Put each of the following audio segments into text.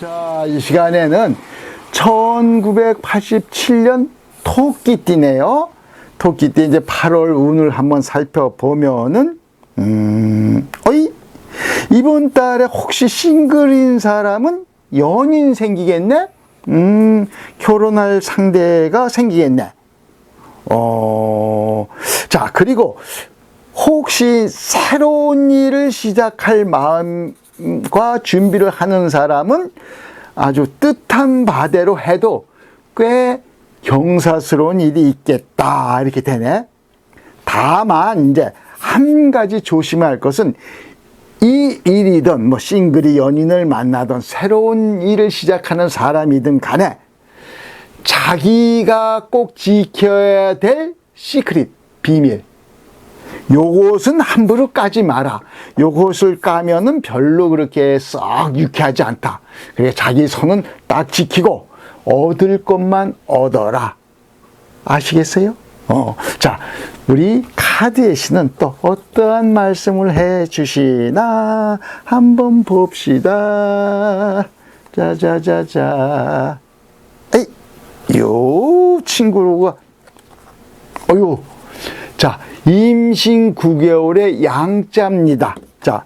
자, 이 시간에는 1987년 토끼띠네요. 토끼띠 이제 8월 운을 한번 살펴보면은, 음, 어이? 이번 달에 혹시 싱글인 사람은 연인 생기겠네? 음, 결혼할 상대가 생기겠네. 어, 자, 그리고 혹시 새로운 일을 시작할 마음 과 준비를 하는 사람은 아주 뜻한 바대로 해도 꽤 경사스러운 일이 있겠다. 이렇게 되네. 다만, 이제 한 가지 조심해야 할 것은 이 일이든 뭐 싱글이 연인을 만나든 새로운 일을 시작하는 사람이든 간에 자기가 꼭 지켜야 될 시크릿, 비밀. 요것은 함부로 까지 마라. 요것을 까면은 별로 그렇게 썩 유쾌하지 않다. 그래 자기 손은 딱 지키고 얻을 것만 얻어라. 아시겠어요? 어. 자, 우리 카드의 신은 또 어떠한 말씀을 해 주시나 한번 봅시다. 자자자자. 에이, 요 친구가 어유. 자, 임신 9개월의 양자입니다. 자,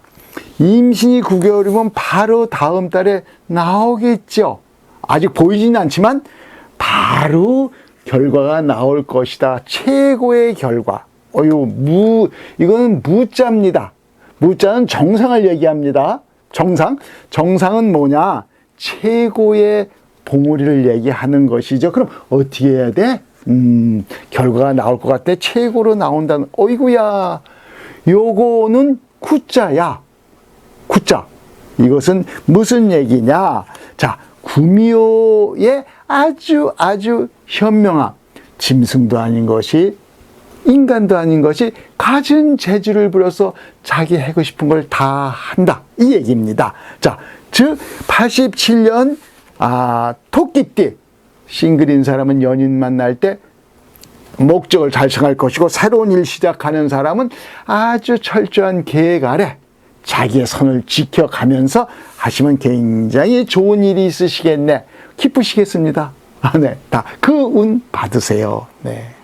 임신이 9개월이면 바로 다음 달에 나오겠죠. 아직 보이진 않지만 바로 결과가 나올 것이다. 최고의 결과. 어유, 무, 이거는 무자입니다. 무자는 정상을 얘기합니다. 정상. 정상은 뭐냐? 최고의 봉우리를 얘기하는 것이죠. 그럼 어떻게 해야 돼? 음, 결과가 나올 것 같아. 최고로 나온다는, 어이구야. 요거는 구자야. 구자. 이것은 무슨 얘기냐? 자, 구미호의 아주 아주 현명함. 짐승도 아닌 것이 인간도 아닌 것이 가진 재주를 부려서 자기 하고 싶은 걸 다 한다. 이 얘기입니다. 자, 즉, 87년, 아, 토끼띠. 싱글인 사람은 연인 만날 때 목적을 달성할 것이고, 새로운 일 시작하는 사람은 아주 철저한 계획 아래 자기의 선을 지켜가면서 하시면 굉장히 좋은 일이 있으시겠네. 기쁘시겠습니다. 아, 네. 다 그 운 받으세요. 네.